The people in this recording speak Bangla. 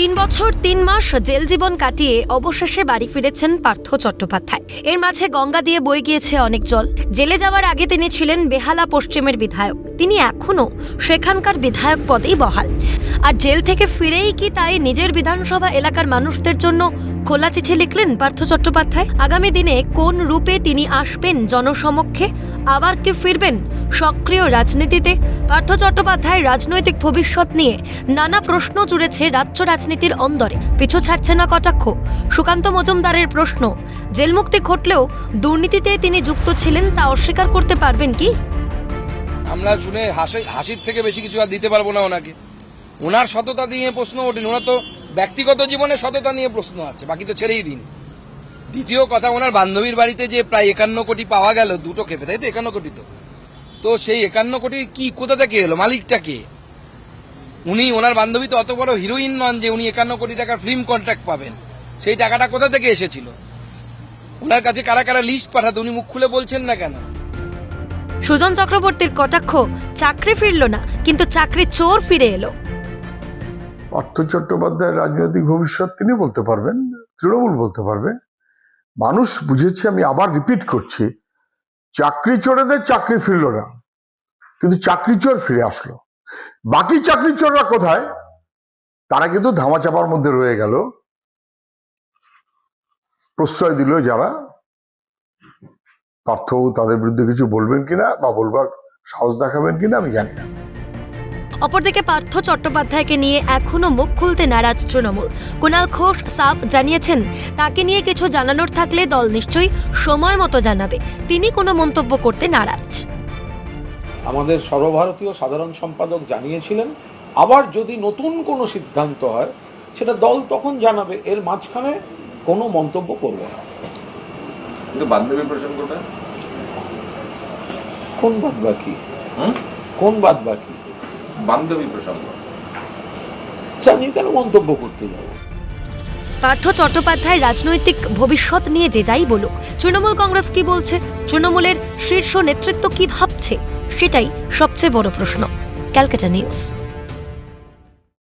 তিন বছর, তিন মাস জেল জীবন কাটিয়ে অবশেষে বাড়ি ফিরেছেন পার্থ চট্টোপাধ্যায়। এর মাঝে গঙ্গা দিয়ে বয়ে গিয়েছে অনেক জল। জেলে যাওয়ার আগে তিনি ছিলেন বেহালা পশ্চিমের বিধায়ক। তিনি এখনও সেখানকার বিধায়ক পদেই বহাল। আর জেল থেকে ফিরেই কি তাই নিজের বিধানসভা এলাকার মানুষদের জন্য খোলা চিঠি লিখলেন পার্থ চট্টোপাধ্যায়? আগামী দিনে কোন রূপে তিনি আসবেন জনসমক্ষে? আবার কি ফিরবেন সক্রিয় রাজনীতিতে? পার্থ চট্টোপাধ্যায়ের রাজনৈতিক ভবিষ্যৎ নিয়ে নানা প্রশ্ন জুড়েছে রাজ্য রাজনীতির অন্দরে। পিছু ছাড়ছে না কটাক্ষ। সুকান্ত মজুমদারের প্রশ্ন জেলমুক্তি ঘটলেও দুর্নীতিতে তিনি যুক্ত ছিলেন তা অস্বীকার করতে পারবেন কি? আমরা শুনে হাসি, হাসির থেকে বেশি কিছু আর দিতে পারব না ওনাকে। ওনার সততা নিয়ে প্রশ্ন ওঠেন ওনার তো ব্যক্তিগত জীবনে সততা নিয়ে প্রশ্ন আছে, বাকি তো ছেড়েই দিন। দ্বিতীয় কথা ওনার বান্ধবীর বাড়িতে যে প্রায় একান্ন কোটি পাওয়া গেল, দুটো খেপে তাই তো একান্ন কোটি তো। তো সেই একান্ন কোটি কি, কোথা থেকে এলো, মালিকটা কে? উনি, ওনার বান্ধবী তো অত বড় হিরোইন নন যে উনি একান্ন কোটি টাকার ফিল্ম কন্ট্রাক্ট পাবেন। সেই টাকাটা কোথা থেকে এসেছিল? ওনার কাছে কারা কারা লিস্ট পাঠাতো, উনি মুখ খুলে বলছেন না কেন? সুজন চক্রবর্তীর কটাক্ষ, চাকরি ফিরল না, কিন্তু চাকরি চোর ফিরে এলো। পার্থ চট্টোপাধ্যায়ের রাজনৈতিক ভবিষ্যৎ তিনি বলতে পারবেন, তৃণমূল বলতে পারবে। মানুষ বুঝেছে, আমি আবার রিপিট করছি, চাকরি চোরেদের চাকরি ফিরল না, কিন্তু চাকরি চোর ফিরে আসলো। বাকি চাকরি চোররা কোথায়? তারা কিন্তু ধামাচাপার মধ্যে রয়ে গেল। প্রশ্রয় দিল যারা। পার্থবাবু তাদের বিরুদ্ধে কিছু বলবেন কিনা বা বলবার সাহস দেখাবেন কিনা আমি জানি না। অপরদিকে পার্থ চট্টোপাধ্যায়কে নিয়ে এখনও মুখ খুলতে নারাজ তৃণমূল। কুণাল ঘোষ সাফ জানিয়েছেন তাকে নিয়ে কিছু জানানোর থাকলে দল নিশ্চয়ই সময় মতো জানাবে। তিনি কোনো মন্তব্য করতে নারাজ। আমাদের সর্বভারতীয় সাধারণ সম্পাদক জানিয়েছিলেন আবার যদি নতুন কোনো সিদ্ধান্ত হয় সেটা দল তখন জানাবে। এর মাঝখানে কোনো মন্তব্য করবে না। কিন্তু বান্ধবী প্রসঙ্গটা? কোন বাদ বাকি? কোন বাদ বাকি? বান্ধবী প্রসঙ্গ। আমি কেন মন্তব্য করতে যাব? পার্থ চট্টোপাধ্যায় রাজনৈতিক ভবিষ্যৎ নিয়ে যে যাই বলুক তৃণমূল কংগ্রেস কি বলছে? তৃণমূলের শীর্ষ নেতৃত্ব কি ভাবছে? সেটাই সবচেয়ে বড় প্রশ্ন। Calcutta news.